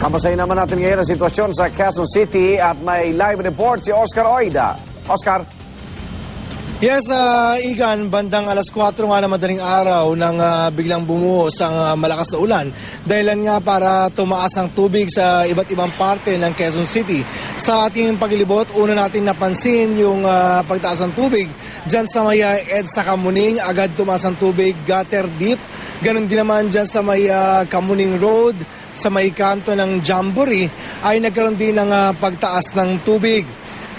Kamustahin naman natin ngayon ang sitwasyon sa Quezon City at may live report si Oscar Oida. Oscar? Yes, ah, Igan, bandang alas 4 nga na madaling araw nang ah, biglang bumuhos ang ah, malakas na ulan. Dahilan nga para tumaas ang tubig sa iba't ibang parte ng Quezon City. Sa ating paglibot, una natin napansin yung ah, pagtaas ng tubig. Diyan sa may ah, EDSA Kamuning, agad tumaas ang tubig, gutter deep. Ganon din naman dyan sa may ah, Kamuning Road, sa may kanto ng Jamboree, ay nagkaroon din ng ah, pagtaas ng tubig.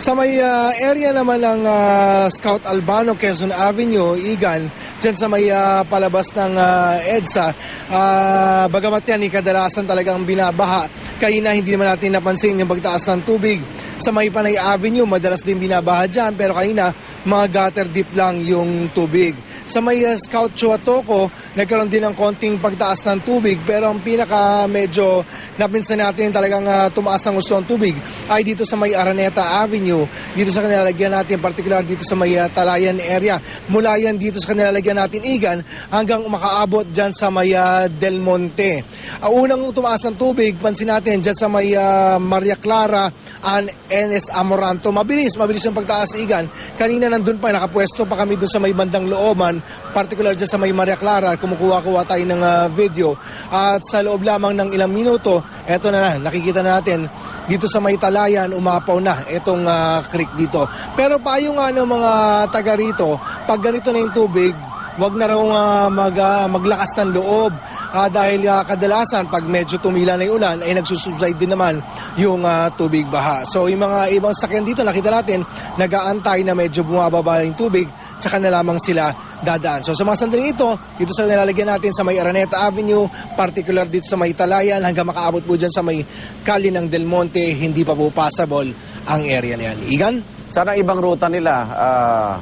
Sa may ah, area naman ng ah, Scout Albano, Quezon Avenue, Igan, dyan sa may ah, palabas ng ah, EDSA, ah, bagamat yan, eh, kadalasan talagang binabaha. Kaya na hindi naman natin napansin yung pagtaas ng tubig. Sa may Panay Avenue, madalas din binabaha dyan, pero kanina, mga gutter deep lang yung tubig. Sa may ah, Scout Chuatoco, nagkaroon din ng konting pagtaas ng tubig, pero ang pinaka medyo napinsan natin talagang ah, tumaas ng gusto ng tubig ay dito sa may Araneta Avenue, dito sa kanilalagyan natin, particular dito sa may ah, Talayan area. Mula yan dito sa kanilalagyan natin Igan hanggang makaabot dyan sa may ah, Del Monte. Ang unang tumaas ng tubig, pansin natin dyan sa may ah, Maria Clara and NS Amoranto. Mabilis, mabilis yung pagtaas Igan. Kanina nandun pa, nakapwesto pa kami doon sa may bandang looban, particular dyan sa may Maria Clara, kumukuha-kuha tayo ng ah, video. At sa loob lamang ng ilang minuto, eto na na, nakikita natin dito sa may talayan, umapaw na itong ah, creek dito. Pero payo nga ng mga taga rito, pag ganito na yung tubig, wag na raw ah, mag, ah, maglakas ng loob Ah, dahil ah, kadalasan pag medyo tumila na yung ulan ay nagsusubside din naman yung ah, tubig baha. So yung mga ibang sakyan dito nakita natin nagaantay na medyo bumababa yung tubig tsaka na lamang sila dadaan. So sa mga sandali ito, dito sa nilalagyan natin sa may Araneta Avenue, particular dito sa may Talayan hanggang makaabot po dyan sa may kali ng Del Monte, hindi pa po passable ang area na yan. Igan? Sana ibang ruta nila. ah,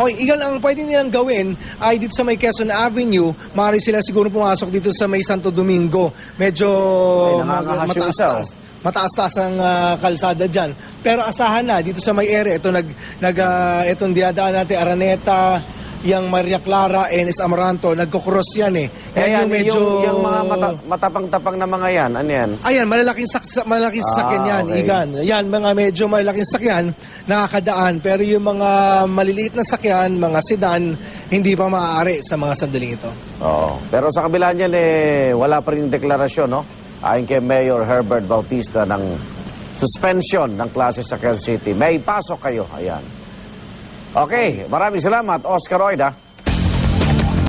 Okay, igan ang pwede nilang gawin ay dito sa may Quezon Avenue, maaari sila siguro pumasok dito sa may Santo Domingo. Medyo mataas-taas. Mataas-taas ang ah, kalsada diyan. Pero asahan na dito sa may area ito nag nag ah, itong diadaan natin Araneta, yang Maria Clara, Enes Amaranto, nagko-cross yan eh. kaya Yan yung, yung, mga mata- matapang-tapang na mga yan, ano yan? Ayan, malalaking, sak malaking Ah, sasakyan yan, okay. Igan. Yan, mga medyo malalaking sakyan, nakakadaan. Pero yung mga maliliit na sakyan, mga sedan, hindi pa maaari sa mga sandaling ito. Oo. Pero sa kabila niyan, eh, wala pa rin deklarasyon, no? Ayon kay Mayor Herbert Bautista ng suspension ng klase sa Quezon City. May pasok kayo. Ayan. Okay, maraming salamat, Oscar Oida.